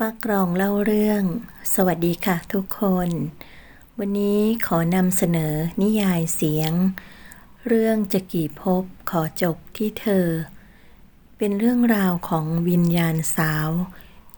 ป้ากรองเล่าเรื่อง สวัสดีค่ะทุกคน วันนี้ขอนำเสนอนิยายเสียง เรื่องจะกี่ภพขอจบที่เธอ เป็นเรื่องราวของวิญญาณสาว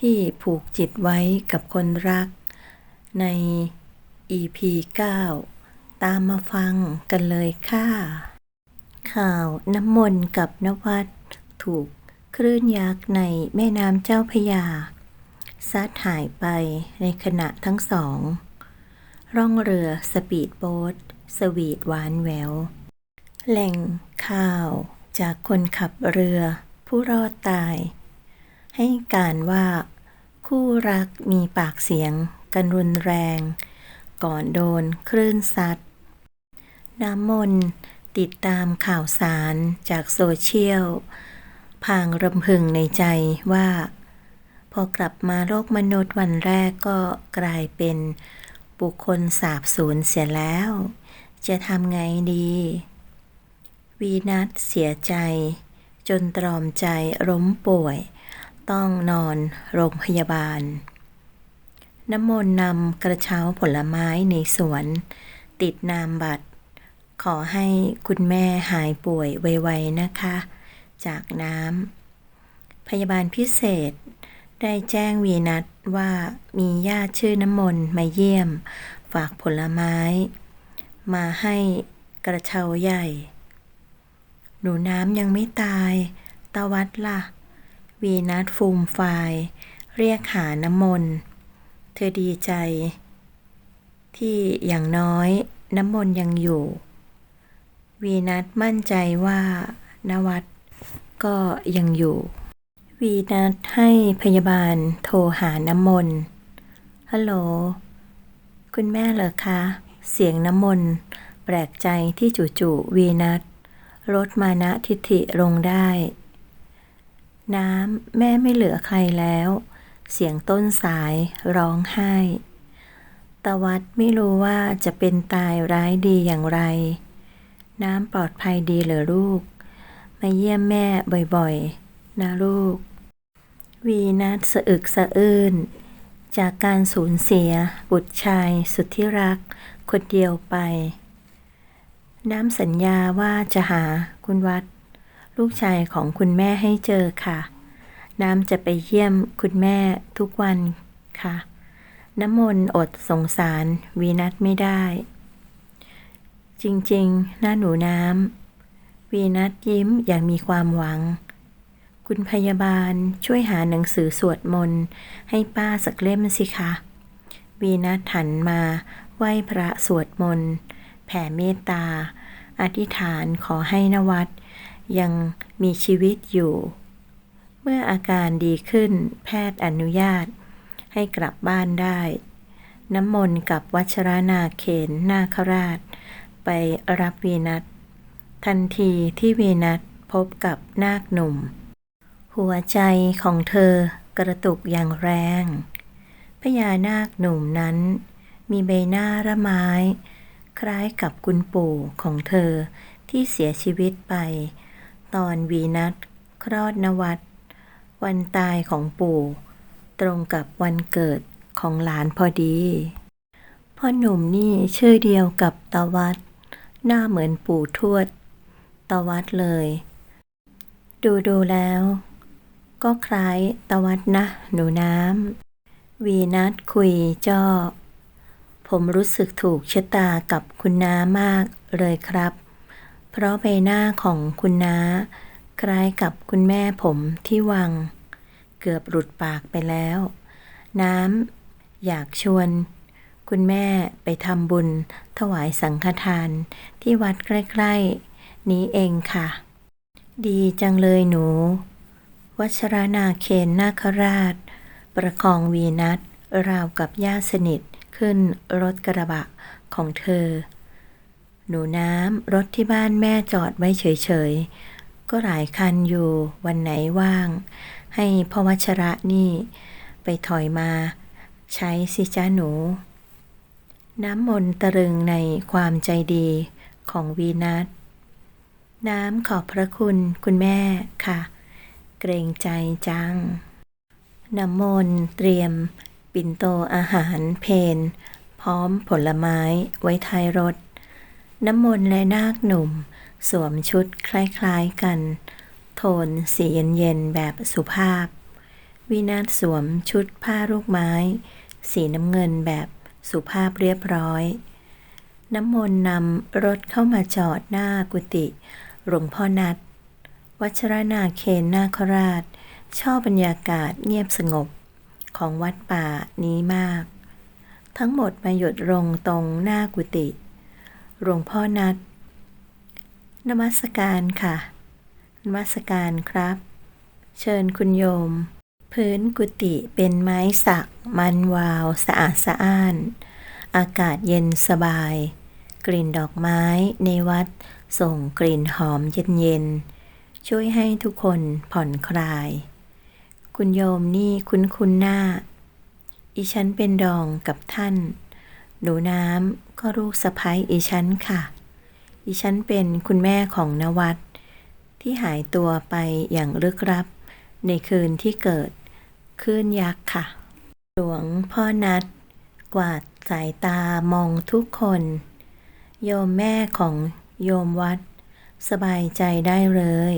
ที่ผูกจิตไว้กับคนรัก ใน EP 9 ตามมาฟังกันเลยค่ะ ข่าวน้ำมนต์กับนวัดถูกคลื่นยักษ์ในแม่น้ำเจ้าพยา ซัดหายไปในขณะทั้งสอง ร่องเรือสปีดโบ๊ทสวีทหวานแวว แหล่งข่าวจากคนขับเรือผู้รอดตาย ให้การว่าคู่รักมีปากเสียงกันรุนแรง ก่อนโดนคลื่นซัด น้ำมนต์ติดตามข่าวสารจากโซเชียล พางรำพึงในใจว่า พอกลับมาโลกมนุษย์วันแรกก็กลายเป็นบุคคลสาบสูญเสียแล้ว จะทำไงดี วีนัทเสียใจ จนตรอมใจล้มป่วย ต้องนอนโรงพยาบาล น้ำมนต์นำกระเช้าผลไม้ในสวน ติดนามบัตร ขอให้คุณแม่หายป่วยไวๆนะคะ จากน้ำพยาบาลพิเศษ ได้แจ้งวีนัทว่ามีญาติชื่อน้ำมนต์มาเยี่ยม ฝากผลไม้ มาให้กระเช้าใหญ่ หนูน้ำยังไม่ตายตาวัดล่ะ วีนัทฟูมไฟาย เรียกหาน้ำมนต์ เธอดีใจ ที่อย่างน้อยน้ำมนต์ยังอยู่ วีนัทมั่นใจว่านวัดก็ยังอยู่ วีนัทให้พยาบาลโทรหาน้ำมนต์ ฮัลโหล คุณแม่เหรอคะ เสียงน้ำมนต์ แปลกใจที่จู่ๆวีนัทลดมานะทิฐิลงได้ น้ำแม่ไม่เหลือใครแล้ว เสียงต้นสายร้องไห้ ตะวัดไม่รู้ว่าจะเป็นตายร้ายดีอย่างไร น้ำปลอดภัยดีเหรอลูก มาเยี่ยมแม่บ่อยๆ นะลูก วีนัทสะอึกสะอื้นจากการสูญเสีย บุตรชายสุดที่รัก คนเดียวไป น้ำสัญญาว่าจะหาคุณวัด ลูกชายของคุณแม่ให้เจอค่ะ น้ำจะไปเยี่ยมคุณแม่ทุกวันค่ะ น้ำมนต์อดสงสารวีนัทไม่ได้ จริงๆ หน้าหนูน้ำวีนัทยิ้มอย่างมีความหวัง คุณพยาบาลช่วยหาหนังสือสวดมนต์ให้ป้าสักเล่มสิคะ วีนัทหันมาไหว้พระสวดมนต์แผ่เมตตา อธิษฐานขอให้นวัด ยังมีชีวิตอยู่ เมื่ออาการดีขึ้นแพทย์อนุญาต ให้กลับบ้านได้ น้ำมนต์กับวัชรนาเขนนาคราช ไปรับวีนัททันทีที่วีนัทพบกับนาคหนุ่ม หัวใจของเธอกระตุกอย่างแรง พญานาคหนุ่มนั้น มีใบหน้าระไม้ คล้ายกับคุณปู่ของเธอที่เสียชีวิตไป ตอนวีนัทคลอดนวัดวันตายของปู่ ตรงกับวันเกิดของหลานพอดี พ่อหนุ่มนี่ชื่อเดียวกับตวัดหน้าเหมือนปู่ทวดตวัดเลย ดูดูแล้ว ก็คล้ายตาวัดนะ หนูน้ำ วีนัทคุยจ้อ ผมรู้สึกถูกชะตากับคุณน้ามากเลยครับ เพราะใบหน้าของคุณน้า คล้ายกับคุณแม่ผมที่วัง เกือบหลุดปากไปแล้ว น้ำ อยากชวน คุณแม่ไปทำบุญถวายสังฆทานที่วัดใกล้ ๆ นี้เองค่ะ ดีจังเลยหนู วัชรนาเคนนาคราช ประคองวีนัทราวกับญาติสนิทขึ้นรถกระบะของเธอ หนูน้ำรถที่บ้านแม่จอดไว้เฉยๆ ก็หลายคันอยู่วันไหนว่าง ให้พ่อวัชระนี่ ไปถอยมา ใช้สิจ้าหนู น้ำมนต์ตรึงในความใจดีของวีนัทน้ำขอบพระคุณคุณแม่ค่ะ เกรงใจจัง น้ำมนต์เตรียม ปิ่นโตอาหารเพน พร้อมผลไม้ไว้ท้ายรถ น้ำมนต์และนาคหนุ่ม สวมชุดคล้ายๆกัน โทนสีเย็นๆแบบสุภาพ วินาศสวมชุดผ้าลูกไม้ สีน้ำเงินแบบสุภาพเรียบร้อย น้ำมนต์นำรถเข้ามาจอดหน้ากุฏิหลวงพ่อนัด วัชรนาเคนนาคราช ชอบบรรยากาศเงียบสงบของวัดป่านี้มาก ทั้งหมดมาหยุดลงตรงหน้ากุฏิหลวงพ่อนัด นมัสการค่ะ นมัสการครับ เชิญคุณโยม พื้นกุฏิเป็นไม้สัก มันวาวสะอาดสะอ้าน อากาศเย็นสบาย กลิ่นดอกไม้ในวัดส่งกลิ่นหอมเย็นๆ ช่วยให้ทุกคนผ่อนคลาย คุณโยมนี่คุ้นคุ้นๆหน้า อีฉันเป็นดองกับท่าน หนูน้ำก็ลูกสะพ้ยอีฉันค่ะ อีฉันเป็นคุณแม่ของนวัดที่หายตัวไปอย่างลึกลับ ในคืนที่เกิดคลื่นยักษ์ค่ะ หลวงพ่อนัด กวาดสายตามองทุกคน โยมแม่ของโยมวัด สบายใจได้เลย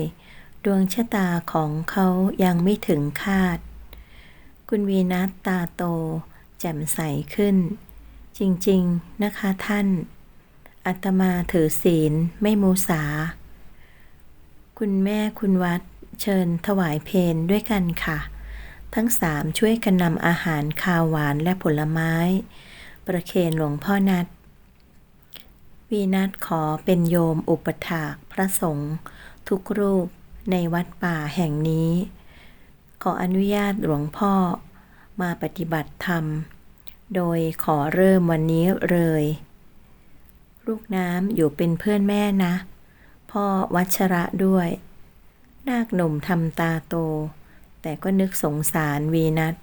ดวงชะตาของเขายังไม่ถึงคาด คุณวีนัสตาโต แจ่มใสขึ้น จริงๆนะคะท่านอาตมาถือศีลไม่มูสา คุณแม่คุณวัดเชิญถวายเพนด้วยกันค่ะ ทั้งสามช่วยกันนำอาหารคาวหวานและผลไม้ ประเคนหลวงพ่อนัดวีนัทขอเป็นโยมอุปถากพระสงฆ์ทุกรูป ในวัดป่าแห่งนี้ ขออนุญาตหลวงพ่อมาปฏิบัติธรรม โดยขอเริ่มวันนี้เลย ลูกน้ำอยู่เป็นเพื่อนแม่นะ พ่อวัชระด้วย นาคหนุ่มทำตาโต แต่ก็นึกสงสารวีนัท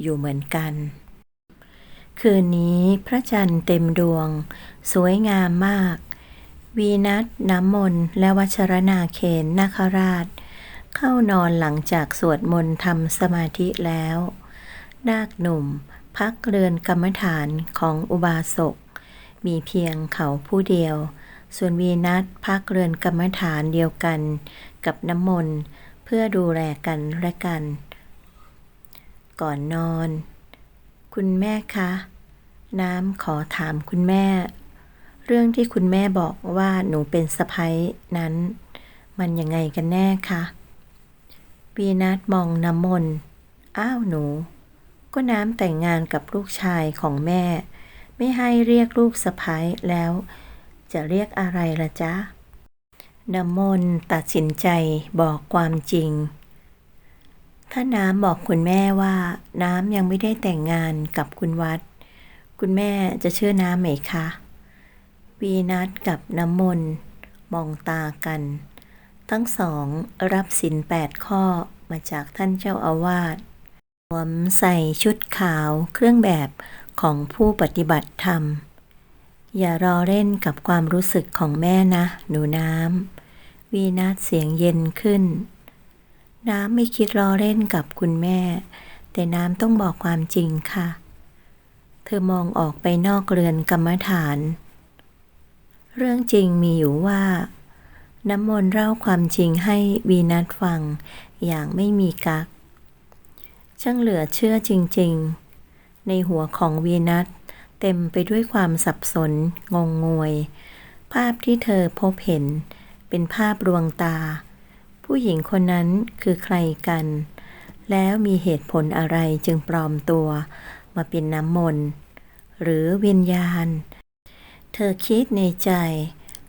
อยู่เหมือนกัน คืนนี้พระจันทร์เต็มดวง สวยงามมาก วีนัทน้ำมนต์และวัชรนาเคนนาคราช เข้านอนหลังจากสวดมนต์ทำสมาธิแล้ว นาคหนุ่ม พักเรือนกรรมฐานของอุบาสก มีเพียงเขาผู้เดียว ส่วนวีนัทพักเรือนกรรมฐานเดียวกัน กับน้ำมนต์เพื่อดูแลกันและกัน ก่อนนอน คุณแม่คะ น้ำขอถามคุณแม่ เรื่องที่คุณแม่บอกว่าหนูเป็นสะพ้ยนั้น มันยังไงกันแน่คะวีนัทมองน้ำมนต์อ้าวหนู ก็น้ำแต่งงานกับลูกชายของแม่ ไม่ให้เรียกลูกสะพ้ยแล้ว จะเรียกอะไรละจ๊ะน้ำมนต์ตัดสินใจบอกความจริง ถ้าน้ำบอกคุณแม่ว่าน้ำยังไม่ได้แต่งงานกับคุณวัด คุณแม่จะเชื่อน้ำไหมคะ วีนัทกับน้ำมนต์มองตากัน ทั้งสองรับสินแปดข้อมาจากท่านเจ้าอาวาสสวมใส่ชุดขาวเครื่องแบบของผู้ปฏิบัติธรรม อย่ารอเล่นกับความรู้สึกของแม่นะ หนูน้ำ วีนัทเสียงเย็นขึ้น น้ำไม่คิดรอเล่นกับคุณแม่ แต่น้ำต้องบอกความจริงค่ะ เธอมองออกไปนอกเรือนกรรมฐาน เรื่องจริงมีอยู่ว่า น้ำมนต์เล่าความจริงให้วีนัทฟังอย่างไม่มีกัก ช่างเหลือเชื่อจริงๆ ในหัวของวีนัทเต็มไปด้วยความสับสน งงงวย ภาพที่เธอพบเห็นเป็นภาพลวงตา ผู้หญิงคนนั้นคือใครกัน แล้วมีเหตุผลอะไรจึงปลอมตัว มาเป็นน้ำมนต์ หรือวิญญาณ เธอคิดในใจ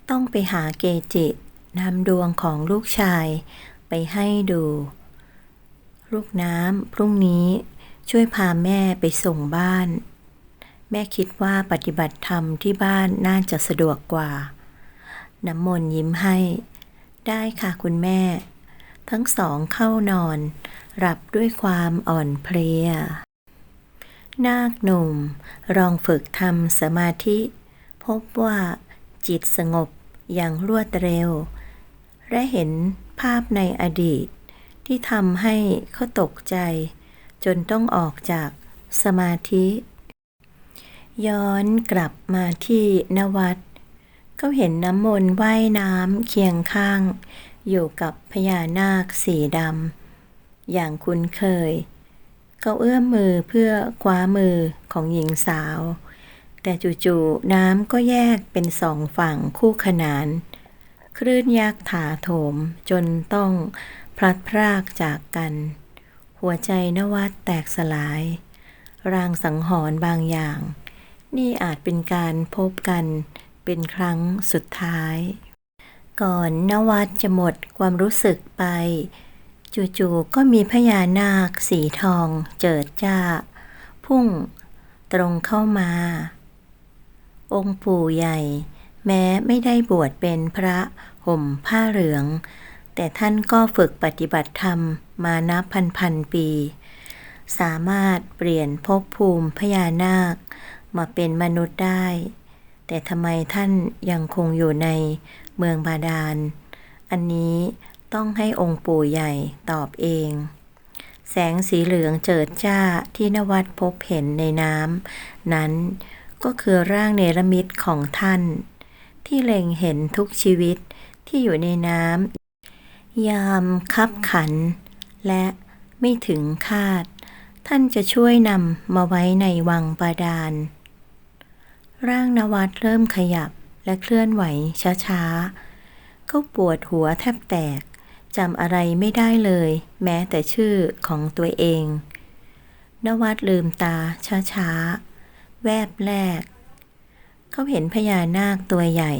ต้องไปหาเกจินำดวงของลูกชายไปให้ดู ลูกน้ำพรุ่งนี้ช่วยพาแม่ไปส่งบ้าน แม่คิดว่าปฏิบัติธรรมที่บ้านน่าจะสะดวกกว่า น้ำมนยิ้มให้ ได้ค่ะคุณแม่ ทั้งสองเข้านอน หลับด้วยความอ่อนเพลีย นาคหนุ่มลองฝึกทำสมาธิ พบว่าจิตสงบอย่างรวดเร็ว และเห็นภาพในอดีต ที่ทำให้เขาตกใจ จนต้องออกจากสมาธิ ย้อนกลับมาที่นวัดเขาเห็นน้ำมนต์ว่ายน้ำเคียงข้าง อยู่กับพญานาคสีดำอย่างคุ้นเคย เขาเอื้อมมือเพื่อคว้ามือของหญิงสาว แต่จู่ๆน้ำก็แยกเป็นสองฝั่งคู่ขนาน คลื่นยักษ์ถาโถมจนต้องพลัดพรากจากกัน หัวใจนวัดแตกสลาย รางสังหรณ์บางอย่าง นี่อาจเป็นการพบกันเป็นครั้งสุดท้าย ก่อนนวัดจะหมดความรู้สึกไป จู่ๆก็มีพญานาคสีทองเจิดจ้า พุ่งตรงเข้ามา องค์ปู่ใหญ่ แม้ไม่ได้บวชเป็นพระห่มผ้าเหลือง แต่ท่านก็ฝึกปฏิบัติธรรมมานับพันพันปี สามารถเปลี่ยนภพภูมิพญานาค มาเป็นมนุษย์ได้ แต่ทำไมท่านยังคงอยู่ในเมืองบาดาล อันนี้ต้องให้องค์ปู่ใหญ่ตอบเอง แสงสีเหลืองเจิดจ้าที่นวัดพบเห็นในน้ำนั้น ก็คือร่างเนรมิตของท่าน ที่เล็งเห็นทุกชีวิตที่อยู่ในน้ำยามคับขัน และไม่ถึงคาด ท่านจะช่วยนำมาไว้ในวังบาดาล ร่างนวัดเริ่มขยับและเคลื่อนไหวช้าๆเขาปวดหัวแทบแตกจำอะไรไม่ได้เลย แม้แต่ชื่อของตัวเอง นวัดลืมตาช้าๆ แวบแรก เขาเห็นพญานาคตัวใหญ่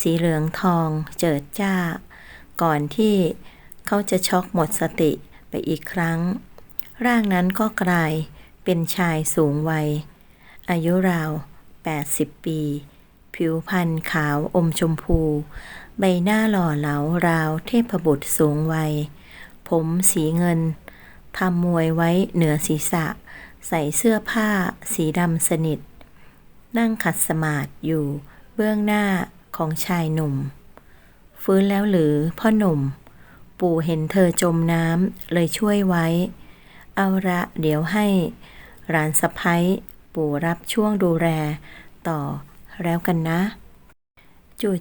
สีเหลืองทอง เจิดจ้า ก่อนที่เขาจะช็อกหมดสติไปอีกครั้ง ร่างนั้นก็กลายเป็นชายสูงวัย อายุราว 80 ปี ผิวพรรณขาวอมชมพู ใบหน้าหล่อเหลาราวเทพบุตรสูงวัย ผมสีเงินทำมวยไว้เหนือศีรษะ ใส่เสื้อผ้า สีดำสนิท นั่งขัดสมาธิอยู่เบื้องหน้าของชายหนุ่ม ฟื้นแล้วหรือพ่อหนุ่ม ปู่เห็นเธอจมน้ำเลยช่วยไว้ เอาละเดี๋ยวให้หลานสะพ้ยปู่รับช่วงดูแลต่อแล้วกันนะ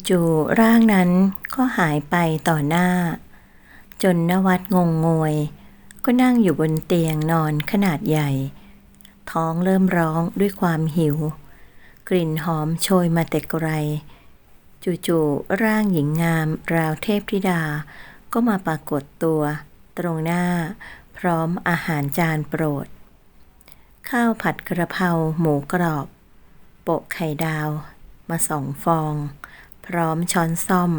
จู่ๆร่างนั้นก็หายไปต่อหน้า จนนวัดงงงวย ก็นั่งอยู่บนเตียงนอนขนาดใหญ่ ท้องเริ่มร้องด้วยความหิว กลิ่นหอมโชยมาแต่ไกล จู่ๆร่างหญิงงามราวเทพธิดา ก็มาปรากฏตัว ตรงหน้า พร้อมอาหารจานโปรด ข้าวผัดกระเพราหมูกรอบ โปะไข่ดาว มาสองฟอง พร้อมช้อนซ่อม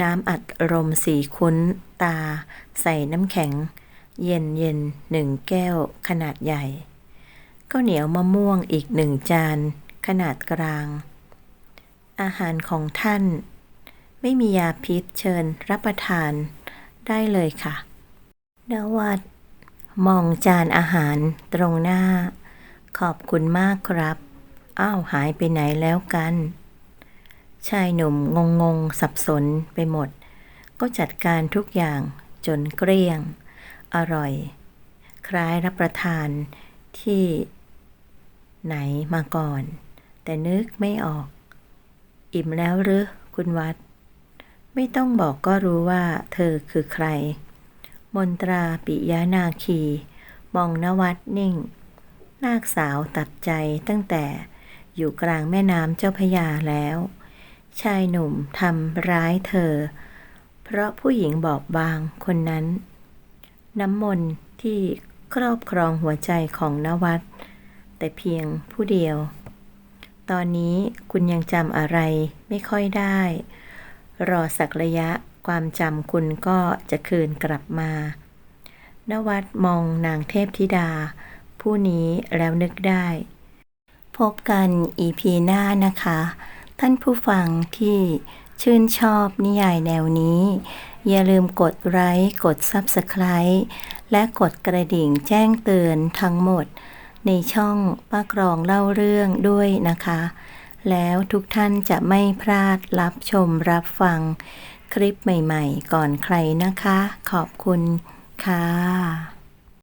น้ำอัดลมสีคุ้นตา ใส่น้ำแข็งเย็นเย็นหนึ่งแก้วขนาดใหญ่ ข้าวเหนียวมะม่วงอีกหนึ่งจาน ขนาดกลาง อาหารของท่าน ไม่มียาพิษเชิญรับประทานได้เลยค่ะ นวัดมองจานอาหารตรงหน้า ขอบคุณมากครับ อ้าวหายไปไหนแล้วกัน ชายหนุ่มงงงๆสับสนไปหมด ก็จัดการทุกอย่างจนเกลี้ยง อร่อย คล้ายรับประทานที่ ไหนมาก่อน แต่นึกไม่ออก อิ่มแล้วหรือคุณวัด ไม่ต้องบอกก็รู้ว่าเธอคือใคร มนตราปิยานาคี มองนวัดนิ่ง นาคสาวตัดใจตั้งแต่อยู่กลางแม่น้ำเจ้าพยาแล้ว ชายหนุ่มทำร้ายเธอ เพราะผู้หญิงบอบบางคนนั้น น้ำมนต์ที่ครอบครองหัวใจของนวัด แต่เพียงผู้เดียว ตอนนี้คุณยังจำอะไรไม่ค่อยได้ รอสักระยะความจำคุณก็จะคืนกลับมา นวัดมองนางเทพธิดา ผู้นี้แล้วนึกได้ พบกันอีพีหน้านะคะ ท่านผู้ฟังที่ชื่นชอบนิยายแนวนี้ อย่าลืมกดไลค์กด Subscribe และกดกระดิ่งแจ้งเตือนทั้งหมด ในช่องป้ากรองเล่าเรื่องด้วยนะคะ แล้วทุกท่านจะไม่พลาดรับชมรับฟัง คลิปใหม่ ๆ ก่อนใครนะคะ ขอบคุณค่ะ